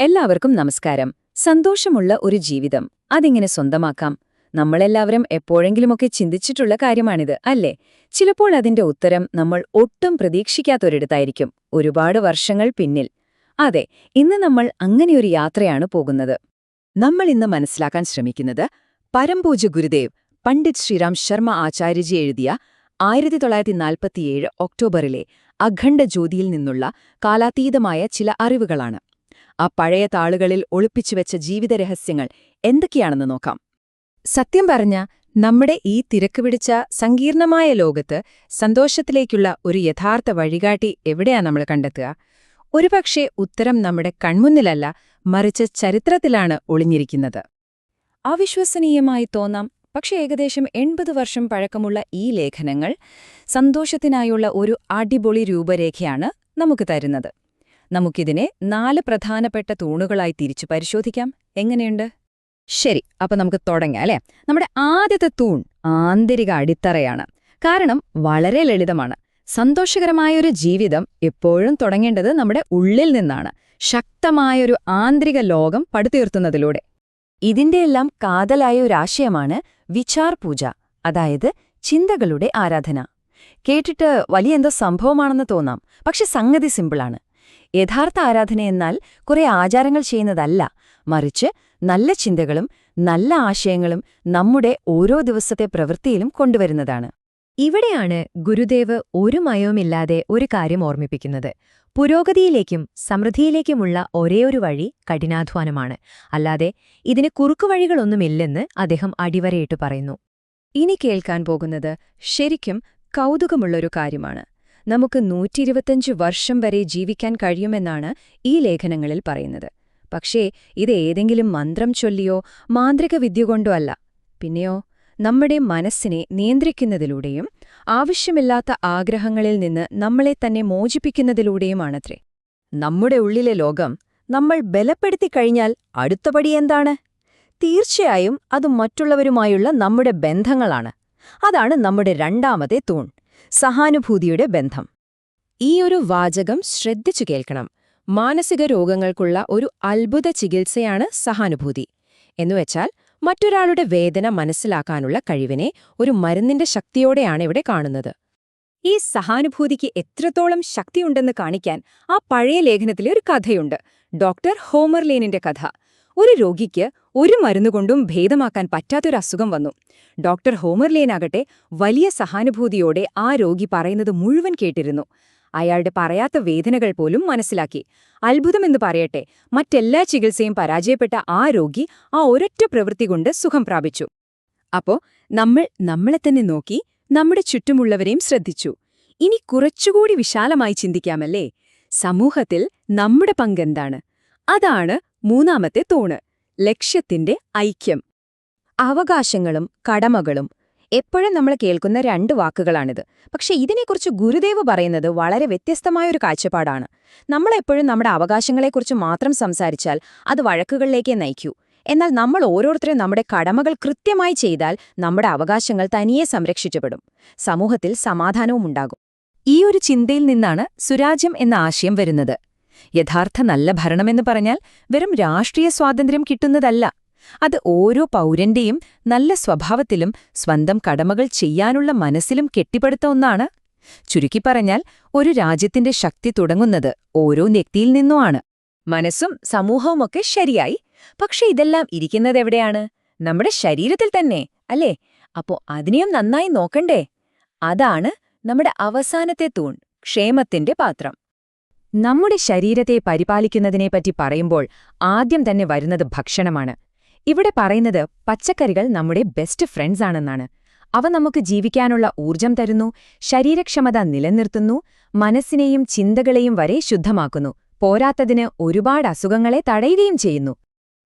എല്ലാവർക്കും നമസ്കാരം. സന്തോഷമുള്ള ഒരു ജീവിതം. അതിങ്ങനെ സ്വന്തമാക്കാം. നമ്മളെല്ലാവരും എപ്പോഴെങ്കിലുമൊക്കെ ചിന്തിച്ചിട്ടുള്ള കാര്യമാണിത് അല്ലേ? ചിലപ്പോൾ അതിന്റെ ഉത്തരം നമ്മൾ ഒട്ടും പ്രതീക്ഷിക്കാത്തൊരിടത്തായിരിക്കും. ഒരുപാട് വർഷങ്ങൾ പിന്നിൽ. അതെ ഇന്ന് നമ്മൾ അങ്ങനെയൊരു യാത്രയാണ് പോകുന്നത്. നമ്മൾ ഇന്ന് മനസ്സിലാക്കാൻ ശ്രമിക്കുന്നത് പരംപൂജ ഗുരുദേവ് പണ്ഡിറ്റ് ശ്രീറാം ശർമ്മ ആചാര്യജി എഴുതിയ ആയിരത്തി തൊള്ളായിരത്തി നാൽപ്പത്തിയേഴ് ഒക്ടോബറിലെ അഖണ്ഡ ജ്യോതിയിൽ നിന്നുള്ള കാലാതീതമായ ചില അറിവുകളാണ്. ആ പഴയ താളുകളിൽ ഒളിപ്പിച്ചുവെച്ച ജീവിതരഹസ്യങ്ങൾ എന്തൊക്കെയാണെന്ന് നോക്കാം. സത്യം പറഞ്ഞ നമ്മുടെ ഈ തിരക്ക് പിടിച്ച സങ്കീർണമായ ലോകത്ത് സന്തോഷത്തിലേക്കുള്ള ഒരു യഥാർത്ഥ വഴികാട്ടി എവിടെയാ നമ്മൾ കണ്ടെത്തുക? ഒരുപക്ഷെ ഉത്തരം നമ്മുടെ കൺമുന്നിലല്ല മറിച്ച് ചരിത്രത്തിലാണ് ഒളിഞ്ഞിരിക്കുന്നത്. അവിശ്വസനീയമായി തോന്നാം പക്ഷേ ഏകദേശം എൺപത് വർഷം പഴക്കമുള്ള ഈ ലേഖനങ്ങൾ സന്തോഷത്തിനായുള്ള ഒരു അടിപൊളി രൂപരേഖയാണ് നമുക്ക് തരുന്നത്. നമുക്കിതിനെ നാല് പ്രധാനപ്പെട്ട തൂണുകളായി തിരിച്ചു പരിശോധിക്കാം. എങ്ങനെയുണ്ട്? ശരി അപ്പൊ നമുക്ക് തുടങ്ങാം അല്ലേ? നമ്മുടെ ആദ്യത്തെ തൂൺ ആന്തരിക അടിത്തറയാണ്. കാരണം വളരെ ലളിതമാണ്. സന്തോഷകരമായൊരു ജീവിതം എപ്പോഴും തുടങ്ങേണ്ടത് നമ്മുടെ ഉള്ളിൽ നിന്നാണ്. ശക്തമായൊരു ആന്തരിക ലോകം പടുത്തുയർത്തുന്നതിലൂടെ. ഇതിന്റെയെല്ലാം കാതലായ ഒരാശയമാണ് വിചാർ പൂജ അതായത് ചിന്തകളുടെ ആരാധന. കേട്ടിട്ട് വലിയ എന്തോ സംഭവമാണെന്ന് തോന്നാം. പക്ഷെ സംഗതി സിമ്പിളാണ്. യഥാർത്ഥ ആരാധനയെന്നാൽ കുറെ ആചാരങ്ങൾ ചെയ്യുന്നതല്ല. മറിച്ച് നല്ല ചിന്തകളും നല്ല ആശയങ്ങളും നമ്മുടെ ഓരോ ദിവസത്തെ പ്രവൃത്തിയിലും കൊണ്ടുവരുന്നതാണ്. ഇവിടെയാണ് ഗുരുദേവ് ഒരു മയവുമില്ലാതെ ഒരു കാര്യം ഓർമ്മിപ്പിക്കുന്നത്. പുരോഗതിയിലേക്കും സമൃദ്ധിയിലേക്കുമുള്ള ഒരേയൊരു വഴി കഠിനാധ്വാനമാണ്. അല്ലാതെ ഇതിന് കുറുക്കുവഴികളൊന്നുമില്ലെന്ന് അദ്ദേഹം അടിവരയിട്ട് പറയുന്നു. ഇനി കേൾക്കാൻ പോകുന്നത് ശരിക്കും കൗതുകമുള്ളൊരു കാര്യമാണ്. നമുക്ക് നൂറ്റിയിരുപത്തഞ്ച് വർഷം വരെ ജീവിക്കാൻ കഴിയുമെന്നാണ് ഈ ലേഖനങ്ങളിൽ പറയുന്നത്. പക്ഷേ ഇത് ഏതെങ്കിലും മന്ത്രം ചൊല്ലിയോ മാന്ത്രിക വിദ്യ കൊണ്ടോ അല്ല. പിന്നെയോ നമ്മുടെ മനസ്സിനെ നിയന്ത്രിക്കുന്നതിലൂടെയും ആവശ്യമില്ലാത്ത ആഗ്രഹങ്ങളിൽ നിന്ന് നമ്മളെ തന്നെ മോചിപ്പിക്കുന്നതിലൂടെയുമാണത്രേ. നമ്മുടെ ഉള്ളിലെ ലോകം നമ്മൾ ബലപ്പെടുത്തിക്കഴിഞ്ഞാൽ അടുത്തപടി എന്താണ്? തീർച്ചയായും അത് മറ്റുള്ളവരുമായുള്ള നമ്മുടെ ബന്ധങ്ങളാണ്. അതാണ് നമ്മുടെ രണ്ടാമത്തെ തൂൺ. സഹാനുഭൂതിയുടെ ബന്ധം. ഈ ഒരു വാചകം ശ്രദ്ധിച്ചു കേൾക്കണം. മാനസിക രോഗങ്ങൾക്കുള്ള ഒരു അത്ഭുത ചികിത്സയാണ് സഹാനുഭൂതി. എന്നുവെച്ചാൽ മറ്റൊരാളുടെ വേദന മനസ്സിലാക്കാനുള്ള കഴിവിനെ ഒരു മരുന്നിന്റെ ശക്തിയോടെയാണ് ഇവിടെ കാണുന്നത്. ഈ സഹാനുഭൂതിക്ക് എത്രത്തോളം ശക്തിയുണ്ടെന്ന് കാണിക്കാൻ ആ പഴയ ലേഖനത്തിലെ ഒരു കഥയുണ്ട്. ഡോക്ടർ ഹോമർലേനിന്റെ കഥ. ഒരു രോഗിക്ക് ഒരു മരുന്നുകൊണ്ടും ഭേദമാക്കാൻ പറ്റാത്തൊരു അസുഖം വന്നു. ഡോക്ടർ ഹോമർലേനാകട്ടെ വലിയ സഹാനുഭൂതിയോടെ ആ രോഗി പറയുന്നത് മുഴുവൻ കേട്ടിരുന്നു. അയാളുടെ പറയാത്ത വേദനകൾ പോലും മനസ്സിലാക്കി. അത്ഭുതമെന്ന് പറയട്ടെ മറ്റെല്ലാ ചികിത്സയും പരാജയപ്പെട്ട ആ രോഗി ആ ഒരൊറ്റ പ്രവൃത്തി കൊണ്ട് സുഖം പ്രാപിച്ചു. അപ്പോ നമ്മൾ നമ്മളെ തന്നെ നോക്കി നമ്മുടെ ചുറ്റുമുള്ളവരെയും ശ്രദ്ധിച്ചു. ഇനി കുറച്ചുകൂടി വിശാലമായി ചിന്തിക്കാമല്ലേ? സമൂഹത്തിൽ നമ്മുടെ പങ്കെന്താണ്? അതാണ് മൂന്നാമത്തെ തൂണ്. ലക്ഷ്യത്തിന്റെ ഐക്യം. അവകാശങ്ങളും കടമകളും എപ്പോഴും നമ്മൾ കേൾക്കുന്ന രണ്ട് വാക്കുകളാണിത്. പക്ഷെ ഇതിനെക്കുറിച്ച് ഗുരുദേവ് പറയുന്നത് വളരെ വ്യത്യസ്തമായൊരു കാഴ്ചപ്പാടാണ്. നമ്മളെപ്പോഴും നമ്മുടെ അവകാശങ്ങളെക്കുറിച്ച് മാത്രം സംസാരിച്ചാൽ അത് വഴക്കുകളിലേക്കേ നയിക്കൂ. എന്നാൽ നമ്മൾ ഓരോരുത്തരും നമ്മുടെ കടമകൾ കൃത്യമായി ചെയ്താൽ നമ്മുടെ അവകാശങ്ങൾ തനിയെ സംരക്ഷിക്കപ്പെടും. സമൂഹത്തിൽ സമാധാനവും ഉണ്ടാകും. ഈ ഒരു ചിന്തയിൽ നിന്നാണ് സുരാജ്യം എന്ന ആശയം വരുന്നത്. യഥാർത്ഥ നല്ല ഭരണമെന്ന് പറഞ്ഞാൽ വെറും രാഷ്ട്രീയ സ്വാതന്ത്ര്യം കിട്ടുന്നതല്ല. അത് ഓരോ പൗരന്റെയും നല്ല സ്വഭാവത്തിലും സ്വന്തം കടമകൾ ചെയ്യാനുള്ള മനസ്സിലും കെട്ടിപ്പടുത്ത ഒന്നാണ്. ചുരുക്കി പറഞ്ഞാൽ ഒരു രാജ്യത്തിന്റെ ശക്തി തുടങ്ങുന്നത് ഓരോ വ്യക്തിയിൽ നിന്നുമാണ് മനസ്സും സമൂഹവുമൊക്കെ ശരിയായി. പക്ഷെ ഇതെല്ലാം ഇരിക്കുന്നതെവിടെയാണ് നമ്മുടെ ശരീരത്തിൽ തന്നെ അല്ലേ? അപ്പോ അതിനെയും നന്നായി നോക്കണ്ടേ? അതാണ് നമ്മുടെ അവസാനത്തെ തൂൺ ക്ഷേമത്തിന്റെ പാത്രം. നമ്മുടെ ശരീരത്തെ പരിപാലിക്കുന്നതിനെപ്പറ്റി പറയുമ്പോൾ ആദ്യം തന്നെ വരുന്നത് ഭക്ഷണമാണ്. ഇവിടെ പറയുന്നത് പച്ചക്കറികൾ നമ്മുടെ ബെസ്റ്റ് ഫ്രണ്ട്സ് ആണെന്നാണ്. അവ നമുക്ക് ജീവിക്കാനുള്ള ഊർജം തരുന്നു ശരീരക്ഷമത നിലനിർത്തുന്നു മനസ്സിനെയും ചിന്തകളെയും വരെ ശുദ്ധമാക്കുന്നു പോരാത്തതിന് ഒരുപാട് അസുഖങ്ങളെ തടയുകയും ചെയ്യുന്നു.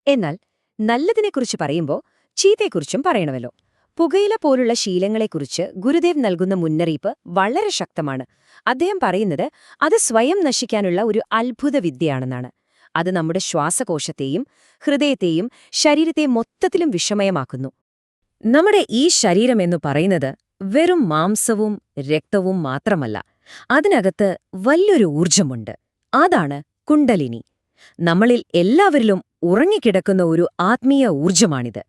എന്നാൽ നല്ലതിനെക്കുറിച്ച് പറയുമ്പോൾ ചീത്തയെക്കുറിച്ചും പറയണമല്ലോ. പുകയില പോലുള്ള ശീലങ്ങളെക്കുറിച്ച് ഗുരുദേവ് നൽകുന്ന മുന്നറിയിപ്പ് വളരെ ശക്തമാണ്. അദ്ദേഹം പറയുന്നത് അത് സ്വയം നശിക്കാനുള്ള ഒരു അത്ഭുത വിദ്യയാണെന്നാണ്. അത് നമ്മുടെ ശ്വാസകോശത്തെയും ഹൃദയത്തെയും ശരീരത്തെ മൊത്തത്തിലും വിഷമയമാക്കുന്നു. നമ്മുടെ ഈ ശരീരമെന്നു പറയുന്നത് വെറും മാംസവും രക്തവും മാത്രമല്ല അതിനകത്ത് വലിയൊരു ഊർജമുണ്ട് അതാണ് കുണ്ടലിനി. നമ്മളിൽ എല്ലാവരിലും ഉറങ്ങിക്കിടക്കുന്ന ഒരു ആത്മീയ ഊർജമാണിത്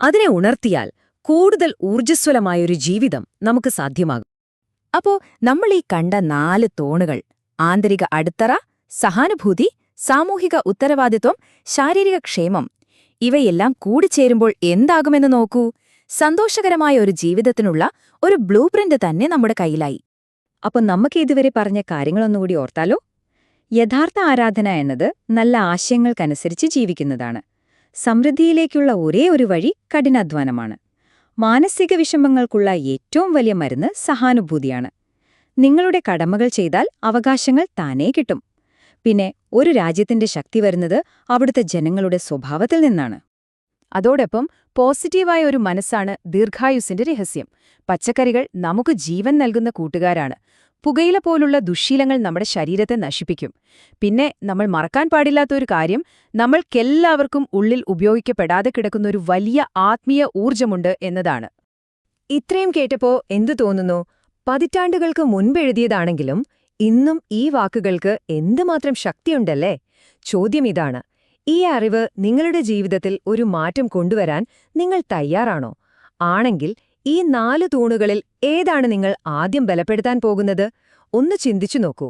അതിനെ ഉണർത്തിയാൽ കൂടുതൽ ഊർജസ്വലമായൊരു ജീവിതം നമുക്ക് സാധ്യമാകും. അപ്പോ നമ്മൾ ഈ കണ്ട നാല് തോണുകൾ ആന്തരിക അടിത്തറ സഹാനുഭൂതി സാമൂഹിക ഉത്തരവാദിത്വം ശാരീരിക ക്ഷേമം ഇവയെല്ലാം കൂടിച്ചേരുമ്പോൾ എന്താകുമെന്ന് നോക്കൂ. സന്തോഷകരമായ ഒരു ജീവിതത്തിനുള്ള ഒരു ബ്ലൂ പ്രിന്റ് തന്നെ നമ്മുടെ കയ്യിലായി. അപ്പൊ നമുക്ക് ഇതുവരെ പറഞ്ഞ കാര്യങ്ങളൊന്നുകൂടി ഓർത്താലോ? യഥാർത്ഥ ആരാധന എന്നത് നല്ല ആശയങ്ങൾക്കനുസരിച്ച് ജീവിക്കുന്നതാണ്. സമൃദ്ധിയിലേക്കുള്ള ഒരേ ഒരു വഴി കഠിനാധ്വാനമാണ്. മാനസിക വിഷമങ്ങൾക്കുള്ള ഏറ്റവും വലിയ മരുന്ന് സഹാനുഭൂതിയാണ്. നിങ്ങളുടെ കടമകൾ ചെയ്താൽ അവകാശങ്ങൾ താനേ കിട്ടും. പിന്നെ ഒരു രാജ്യത്തിന്റെ ശക്തി വരുന്നത് അവിടുത്തെ ജനങ്ങളുടെ സ്വഭാവത്തിൽ നിന്നാണ്. അതോടൊപ്പം പോസിറ്റീവായ ഒരു മനസ്സാണ് ദീർഘായുസിന്റെ രഹസ്യം. പച്ചക്കറികൾ നമുക്ക് ജീവൻ നൽകുന്ന കൂട്ടുകാരാണ്. പുകയില പോലുള്ള ദുശ്ശീലങ്ങൾ നമ്മുടെ ശരീരത്തെ നശിപ്പിക്കും. പിന്നെ നമ്മൾ മറക്കാൻ പാടില്ലാത്ത ഒരു കാര്യം നമ്മൾക്കെല്ലാവർക്കും ഉള്ളിൽ ഉപയോഗിക്കപ്പെടാതെ കിടക്കുന്ന ഒരു വലിയ ആത്മീയ ഊർജമുണ്ട് എന്നതാണ്. ഇത്രയും കേട്ടപ്പോ എന്തു തോന്നുന്നു? പതിറ്റാണ്ടുകൾക്ക് മുൻപെഴുതിയതാണെങ്കിലും ഇന്നും ഈ വാക്കുകൾക്ക് എന്തുമാത്രം ശക്തിയുണ്ടല്ലേ? ചോദ്യം ഇതാണ്. ഈ അറിവ് നിങ്ങളുടെ ജീവിതത്തിൽ ഒരു മാറ്റം കൊണ്ടുവരാൻ നിങ്ങൾ തയ്യാറാണോ? ആണെങ്കിൽ ഈ നാല് തൂണുകളിൽ ഏതാണ് നിങ്ങൾ ആദ്യം ബലപ്പെടുത്താൻ പോകുന്നത്? ഒന്ന് ചിന്തിച്ചു നോക്കൂ.